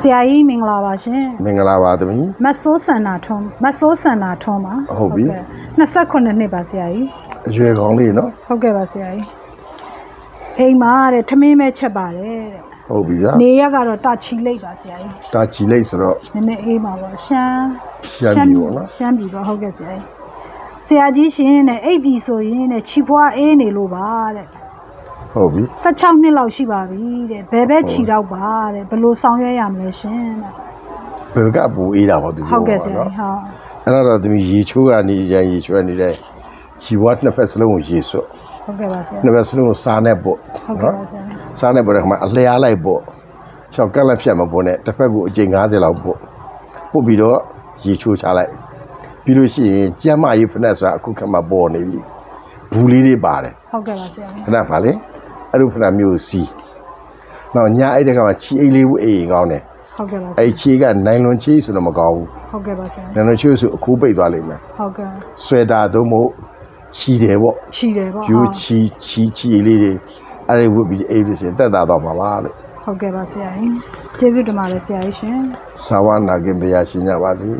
ဆရာကြီးမင်္ဂလာပါရှင်မင်္ဂလာပါသမီးမတ်ဆိုးဆန္နာထွန်းမတ်ဆိုးဆန္နာထွန်းပါဟုတ်ပြီကဲ့29နှစ်ပါဆရာကြီးအရွယ်ကောင်းလေးနော်ဟုတ်ကဲ့ပါဆရာကြီးအိမ်မှာတဲ့ထမင်းမဲ့ချက်ပါတယ်တဲ့ဟုတ်ပြီဗျာနေရက်ကတော့တချီလိုက်ပါဆရာကြီးတာချီလိုက်ဆိုတော့နည်းနည်းအေးပါပေါ့ရှမ်းရှမ်းပြီပေါ့နော်ရှမ်းပြီပေါ့ဟုတ်ကဲ့ဆရာကြီးဆရာကြီးရှင်တဲ့အိပ်ပြီဆိုရင်တဲ့ခြိဖွားအေးနေလို့ပါတဲ့ ဟုတ်ပြီ16နှစ်လောက်ရှိပါပြီတဲ့ဘယ်ဘက်ခြိတော့ပါတဲ့ဘယ်လိုဆောင်ရွက်ရမလဲရှင်တဲ့ဘယ်ကပူအေးတာပေါ့သူဟုတ်ကဲ့ဆရာနော်ကြီးဟုတ်အဲ့တော့သမီးရေချိုးကနေရန်ရေချိုးရနေတဲ့ခြီဝါနှစ်ဖက်စလုံးကိုရေစွတ်ဟုတ်ကဲ့ပါဆရာနှစ်ဖက်စလုံးကိုစားနဲ့ပို့ဟုတ်ကဲ့ပါဆရာစားနဲ့ပို့တဲ့ခါမှာအလျားလိုက်ပို့၆ကက်လက်ဖြတ်မပို့နဲ့တစ်ဖက်ကိုအကျိန်90လောက်ပို့ပို့ပြီးတော့ရေချိုးချလိုက်ပြီးလို့ရှိရင်ကျမ်းမာရေးဖက်နဲ့ဆိုတာအခုခါမှပေါ်နေပြီဘူးလေးတွေပါတယ်ဟုတ်ကဲ့ပါဆရာခဏပါလေ အဲ့လိုဖက်နဲ့မျိုးစီနောက်ညအဲ့တဲ့ခါမှာချီအိတ်လေးဘူးအေးရင်ကောင်းတယ်ဟုတ်ကဲ့ပါဆရာအဲ့ချီကနိုင်လွန်ချီဆိုတော့မကောင်းဘူးဟုတ်ကဲ့ပါဆရာနိုင်လွန်ချီဆိုအခုပိတ်သွားလိမ့်မယ်ဟုတ်ကဲ့ဆွဲတာသို့မဟုတ်ချီတယ်ပေါ့ခြိတယ်ပေါ့ယူချီချီချီလေးတွေအဲ့ဒီဝတ်ပြီးအေးလို့ရှိရင်တက်တာတော့မှာပါလို့ဟုတ်ကဲ့ပါဆရာကြီးကျေးဇူးတင်ပါတယ်ဆရာကြီးရှင်သာဝနာကင်ဘုရားရှင်ကြပါစေ